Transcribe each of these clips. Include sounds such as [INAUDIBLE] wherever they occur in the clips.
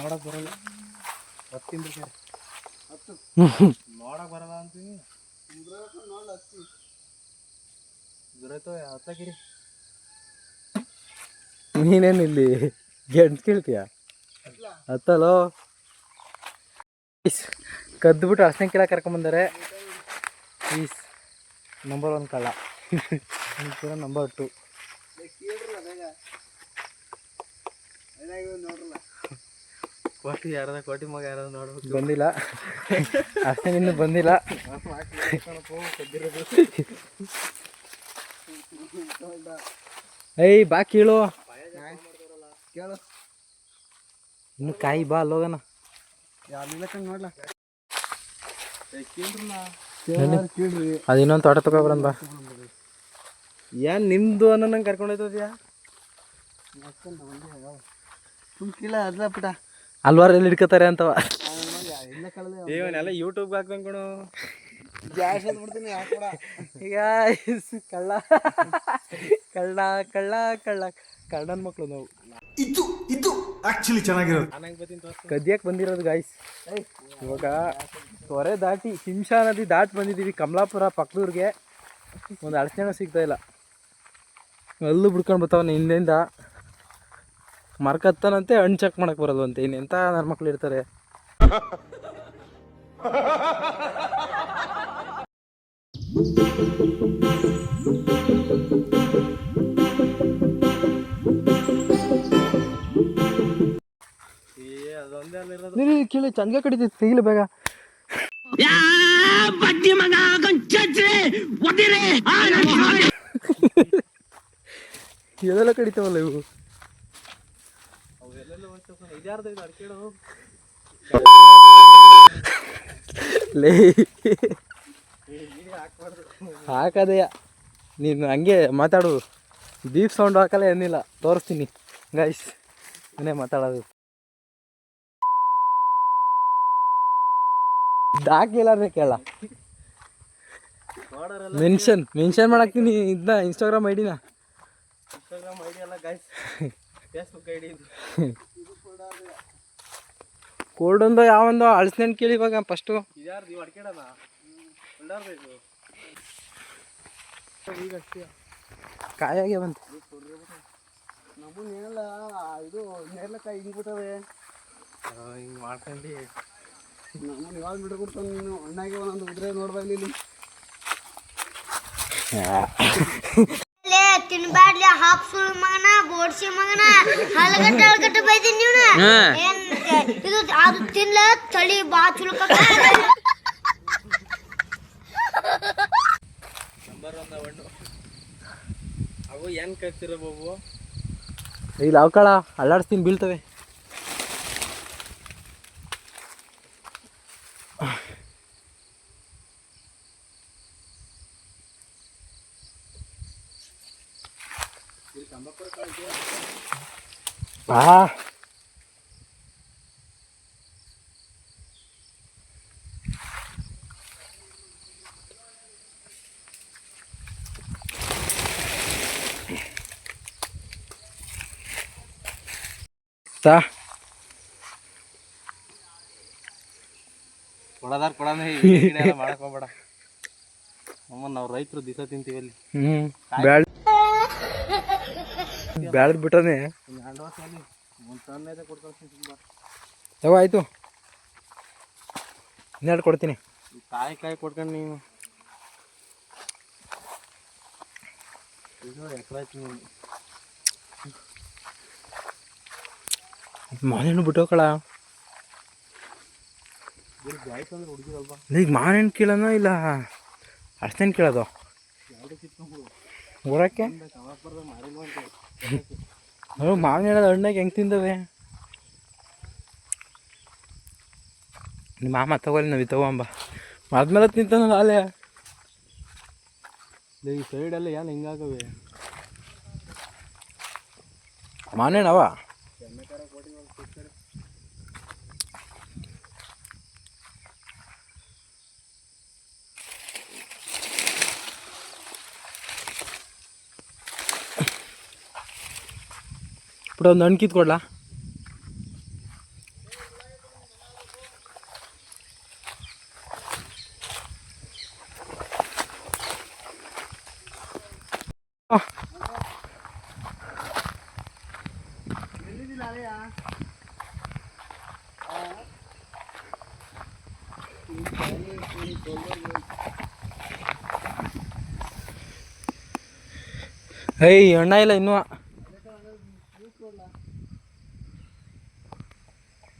ನೋಡಕ್ ಬರಲ್ಲ. ಬರಲ್ಲ ಅಂತೀನಿ. ನೀನೇನು ಇಲ್ಲಿ ಗೆಂಟ್ ಕೇಳ್ತೀಯ? ಹತ್ತಲೋ? ಕದ್ದುಬಿಟ್ಟು ಅರ್ಶನ ಕೇಳ ಕರ್ಕೊಂಬಂದಾರೆ ಪ್ಲೀಸ್ ನಂಬರ್ ಒನ್ ಕಳ್ಳ. ನಂಬರ್ ಟು ಕೋಟಿ ಯಾರದ ಕೋಟಿ ಮಗ ಯಾರದ ನೋಡ್ಬೇಕು. ಬಂದಿಲ್ಲ. ಅಷ್ಟೇ ಇನ್ನೂ ಬಂದಿಲ್ಲ. ಏಯ್ ಬಾ ಕೀಳು. ಕೇಳು ಇನ್ನು ಕಾಯಿ ಬಾ ಅಲ್ಲೋಗನ ಅದಿನ್ನೊಂದು ನೋಡ್ಲಾ ನಡಿ. ಅದು ಇನ್ನೊಂದು ತೋಟ ತಗೊಬರನ್ ಬಾ. ಏನ್ ನಿಮ್ದು ಅನ್ನೋ ನಂಗೆ ಕರ್ಕೊಂಡು ಹೋಯ್ತದ್ಯಾ ಸುಮ್ ಕೀಳ ಪುಟ ಅಲ್ವಾರ ಎಲ್ಲಿ ಹಿಡ್ಕೋತಾರೆ ಅಂತವ ಇವನ್ನೆಲ್ಲ ಯೂಟ್ಯೂಬ್ ಹಾಕ್ಬೇಕು ಕಣೋ ಈಗ ಕಳ್ಳ. ಕಳ್ಳ ಕಳ್ಳ ಕಳ್ಳ. ಕಳ್ಳನ ಮಕ್ಕಳು ನಾವು. ಇದು ಇದು ಆಕ್ಚುಲಿ ಚೆನ್ನಾಗಿರೋದು. ಗದ್ಯಕ್ಕೆ ಬಂದಿರೋದು ಗಾಯ್ಸ್ ಇವಾಗ ತೊರೆ ದಾಟಿ ಹಿಂಸಾ ನದಿ ದಾಟಿ ಬಂದಿದ್ದೀವಿ ಕಮಲಾಪುರ ಪಕ್ಕದೂರಿಗೆ ಒಂದು ಅಳಸೆನೂ ಸಿಗ್ತಾ ಇಲ್ಲ. ಅಲ್ಲೂ ಬಿಡ್ಕೊಂಡು ಬರ್ತಾವನೆ ಹಿಂದೆಯಿಂದ ಮರ್ಕತ್ತಾನಂತೆ ಹಣ್ಣು ಚೆಕ್ ಮಾಡಕ್ಕೆ ಬರೋಲ್ವಂತೆ. ಇನ್ನೆಂಥ ನನ್ನ ಮಕ್ಳು ಇರ್ತಾರೆ? ಕೇಳಿ ಚಂದ ಕಡಿತೈತಿ ತೆಗಿಲು ಬೇಗ. ಇದೆಲ್ಲ ಕಡಿತಾವಲ್ಲ ಇವು? ಲೇ. ಹಾಕದೆಯ? ನೀನು ಹಂಗೆ ಮಾತಾಡು. ಬೀಪ್ ಸೌಂಡ್ ಹಾಕಲ್ಲ ಏನಿಲ್ಲ. ತೋರಿಸ್ತೀನಿ. ಗೈಸ್ ಮನೆ ಮಾತಾಡೋದು. ಹಾಕಿಲ್ಲ ಕೇಳ. ನೋಡೋರೆಲ್ಲ ಮೆನ್ಷನ್ ಮೆನ್ಷನ್ ಮಾಡಾಕ್ತೀನಿ ಇದನ್ನ ಇನ್ಸ್ಟಾಗ್ರಾಮ್ ಐಡಿನ. ಇನ್ಸ್ಟಾಗ್ರಾಮ್ ಐಡಿ ಅಲ್ಲ ಗಾಯ್ಸ್ ಫೇಸ್ಬುಕ್ ಐಡಿ ಇದು. ಕೋಲ್ಡೊಂದು ಯಾವೊಂದು ಅಳಸ್ನೇನ್ ಕೇಳಿ ಇವಾಗ ಫಸ್ಟು ಇದ್ಯಾರ್ದು ಇವು ಅಡ್ಕೇಡನ? ಒಳ್ಳಾರ್ದು ಇದು. ಕಾಯಾಗೆ ಬಂತು. ನಮ್ಮನ್ನ ಏನಲ್ಲ ಇದು ನೇರ್ಲಕಾಯಿ ಕಾಯಿ ಹಿಂಗೆ ಮಾಡ್ಕೊಂಡು. ನಮ್ಮನ್ನ ಯಾವಾಗ ಬಿಡ್ಕೊಡ್ತಾನೆ ನೀನು. ಅಣ್ಣಾಗೆ ಒಂದೊಂದು ಉದ್ರೆ ನೋಡ್ಬಾ ಇಲ್ಲಿ. [LAUGHS] ಲೇ ಹಾಫ್ ಸುಳ್ ಮಗನ ಬೋಡ್ಸಿ ಮಗನ ಹಲಗಟ್ಟ ಹಲಗಟ್ಟ ಬೈದಿನ್ ನೀವು ಏನ್ ಇದು ಅದು ತಿನ್ಲ ತಳಿ ಬಾ ಚುಲ್ಕ ಅವು ಏನ್ ಕತ್ತಿರ ಬಾಬು? ಇಲ್ಲಿ ಅವಕಾಳ ಅಲ್ಲಾಡಿಸ್ತೀನಿ ಬೀಳ್ತವೆ. ಆ ತಾ ಕೊಡದಾರ ಕೊಡಾನ ಮಾಡಕ್ ಹೋಗ್ಬೇಡ. ಅಮ್ಮ ನಾವು ರೈತರು ದಿವಸ ತಿಂತೀವಿ ಅಲ್ಲಿ. ಹ್ಞೂ ಬ್ಯಾಳ್ ಬ್ಯಾಳ್ದು ಬಿಟ್ಟನೆ ಒಂದು ಎರಡು ವರ್ಷ ಅಲ್ಲಿ ಒಂದು ಟನ್ ಐತೆ [LAUGHS] ಕೊಡ್ಕೊಳ್ತೀನಿ ತುಂಬ. ಯಾವ ಆಯಿತು. ಇನ್ನೆರಡು ಕೊಡ್ತೀನಿ. ಕಾಯಿ ಕಾಯಿ ಕೊಡ್ಕೊಂಡು ನೀನು. ಇದು ಎಕರೆ ಆಯ್ತು ನೀನು ಮಾವಿನ ಬಿಟ್ಟೋಕಳ ಈಗ ಮಾವಿನ ಕೀಳನೋ ಇಲ್ಲ? ಅಷ್ಟೇನು ಕೀಳೋದು? ಎರಡು ಮಾವಿನ ಹೇಳೋದು ಹಣ್ಣಾಗ ಹೆಂಗೆ ತಿಂದವೆ? ನಿಮ್ಮ ಮಾಮ ತಗೋಲಿ ನಾವು ತಗೊಂಬ. ಆದ್ಮೇಲೆ ತಿಂತಾನಲ್ಲ ಅಲ್ಲೇ ಈ ಸೈಡೆಲ್ಲ ಏನು ಹಿಂಗಾಗವೆ? ಮಾವಿನವ ಬಿಡ ಒಂದು ಹಣ್ಣು ಕಿತ್ಕೊಡ್ಲಾ ಏಯ್ ಅಣ್ಣ ಇಲ್ಲ ಇನ್ನೂ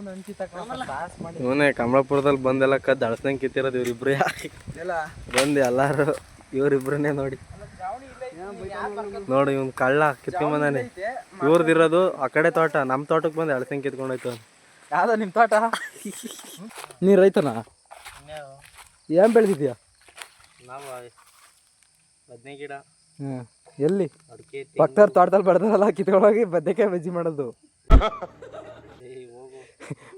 ನೋಡ್ಲ ಇವನೇ ಕಮಲಾಪುರದಲ್ಲಿ ಬಂದೆಲ್ಲ ಕದ್ದು ಅಳಸ್ದಂಗೆ ಕಿತ್ತಿರೋದು ಇವ್ರಿಬ್ರು ಎಲ್ಲ. ಬಂದು ಎಲ್ಲಾರು ಇವ್ರಿಬ್ರನ್ನೇ ನೋಡಿ. ನೋಡಿ ಇವ್ನು ಕಳ್ಳ ಕಿತ್ಕೊಂಬಂದಾನೆ ಇವ್ರದಿರೋದು ಆ ಕಡೆ ತೋಟ ನಮ್ಮ ತೋಟಕ್ಕೆ ಬಂದು ಅಳಸಂಗೆ ಕಿತ್ಕೊಂಡೋಯ್ತು ಯಾವ್ದು ನಿಮ್ಮ ತೋಟ? ನೀ ರೈತನ? ಏನು ಬೆಳೆದಿದ್ಯಾ? ನಾವು ಬದನೆ ಗಿಡ. ಹ್ಞೂ ಎಲ್ಲಿ? ಪಕ್ಕದವ್ರ ತೋಟದಲ್ಲಿ ಬೆಳೆದಲ್ಲ ಕಿತ್ಕೊಂಡೋಗಿ ಬದ್ನೆಕಾಯಿ ಬಜ್ಜಿ ಮಾಡೋದು.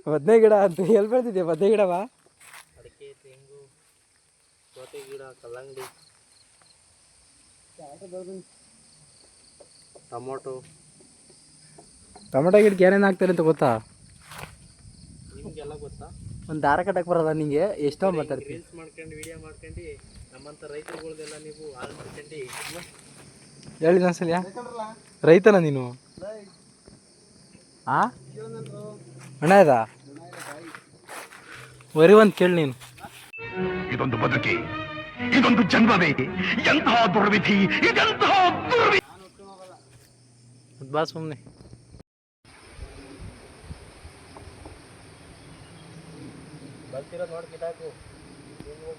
ಬದ್ನೆ ಗಿಡ ಅಂತ ಎಲ್ಲಿ ಬೆಳೆದಿದ್ಯಾ? ಬದನೆ ಗಿಡವಾ? ಅಡಿಕೆ ತೆಂಗು ಸೋತೆ ಗಿಡ ಕಲ್ಲಂಗಡಿ. ಟೊಮೊಟೊ. ಟೊಮೊಟೊ ಗಿಡಕ್ಕೆ ಏನೇನು ಹಾಕ್ತಾರೆ ಅಂತ ಗೊತ್ತಾ? ನಿಮ್ಗೆಲ್ಲ ಗೊತ್ತಾ? ಒಂದು ದಾರ ಕಟ್ಟಕ್ಕೆ ಬರಲ್ಲ ನಿಂಗೆ? ಎಷ್ಟೋ ಮಾತಾಡ್ತೀವಿ ರೀಲ್ಸ್ ಮಾಡ್ಕೊಂಡು ವಿಡಿಯೋ ಮಾಡ್ಕೊಂಡು ನಮ್ಮಂಥ ರೈತರುಗಳ್ದೆಲ್ಲ ನೀವು ಹಾಳು ಮಾಡ್ಕೊಂಡು ಹೇಳಿದ ಒಂದ್ಸಲ ರೈತನ ನೀನು? ಆ? ಅಣ್ಣ ಇದಾ? ವರಿ ಒಂದು ಕೇಳಿ ನೀನು. ಇದೊಂದು ಬದುಕಿ ಇದೊಂದು ಜನ್ಮವೇ ಎಂತಹ ದುರ್ವಿಧಿ ಇದೆಂತಹ ದುರ್ವಿಧಿ ಅದ್ ಬಾ ಸುಮ್ಮನೆ ಬರ್ತಿರೋ ನೋಡಿ ಕಿಟಾಕು ನೀವು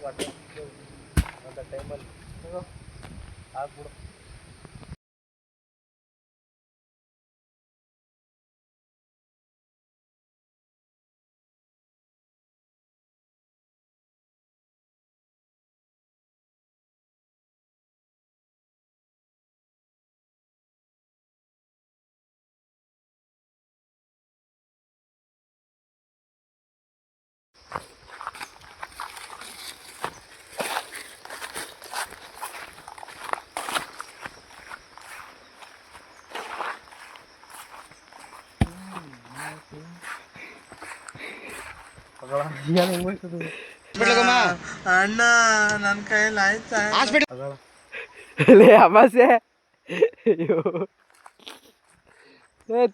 ಬಟ್ಟೆ ಅಂತ ಟೈಮಲ್ಲಿ ಆಗ್ಬಿಡು ಲೇ ಅಮಾಸೆ ಅಯ್ಯೋ ಏ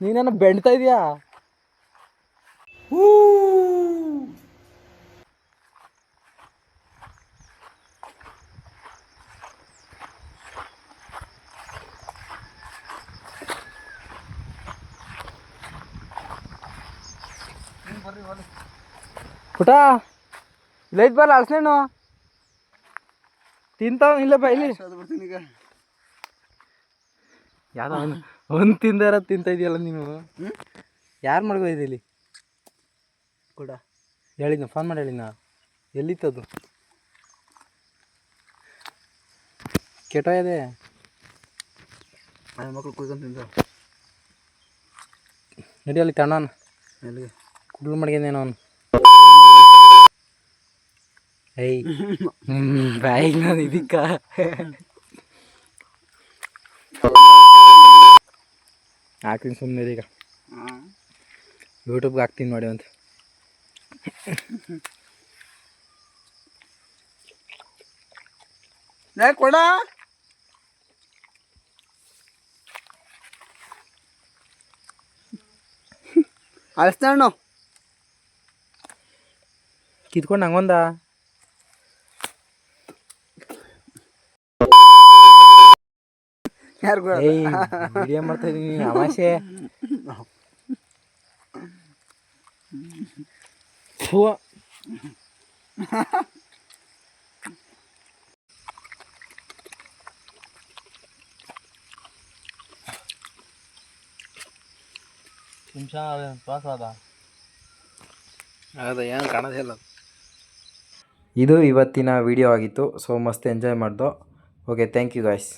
ನೀನೇನು ಬೆಣ್ತಾ ಇದೀಯಾ ಪುಟ ಇಲ್ಲೈತ್ ಬರ ಅಳ್ಸೇನು ತಿಂತಾವ ಇಲ್ಲ ಬೈಲಿ ಬಿಡ್ತೀನಿ ಈಗ. ಯಾವ್ದೋ ಒಂದು ಒಂದು ತಿಂದಾರ ತಿಂತ ಇದೆಯಲ್ಲ ನೀನು ಯಾರು ಮಾಡ್ಕೋಯ್ದು ಇಲ್ಲಿ? ಕೂಡ. ಹೇಳಿದ್ನ ಫೋನ್ ಮಾಡಿ ಹೇಳಿದ್ನ. ಎಲ್ಲಿತ್ತದು ಕೆಟ್ಟೋಯದೆ ಆ ಮಕ್ಳು ಕುಯ್ಕೊಂಡು ತಿಂದ. ನಡಿ ಅಲ್ಲಿ ತಣ್ಣವನು ಎಲ್ಲಿಗೆ? ಕುಡ್ಲು ಮಾಡ್ಕೊಂಡೇನೋ ಅವನು. ಬಾಯಿಗೆ ನಾನು ಇದಕ್ಕ ಹಾಕ್ತೀನಿ ಸುಮ್ಮನೆ ಇದೀಗ ಯೂಟ್ಯೂಬ್ಗೆ ಹಾಕ್ತೀನಿ ನೋಡಿ ಅಂತ ಕೊಡ. ಅಳಿಸ್ತಾಣ್ಣು ಕಿತ್ಕೊಂಡು ಹಂಗೊಂದ. ಯಾರು ಏನ್ ಮಾಡ್ತಾ ಇದೀನಿ ಅದ ಹೂವ ಏನು ಕಾಣೋದಿಲ್ಲ ಇದು ಇವತ್ತಿನ ವಿಡಿಯೋ ಆಗಿತ್ತು. ಸೊ ಮಸ್ತ್ enjoy ಮಾಡ್ದೋ. Okay thank you guys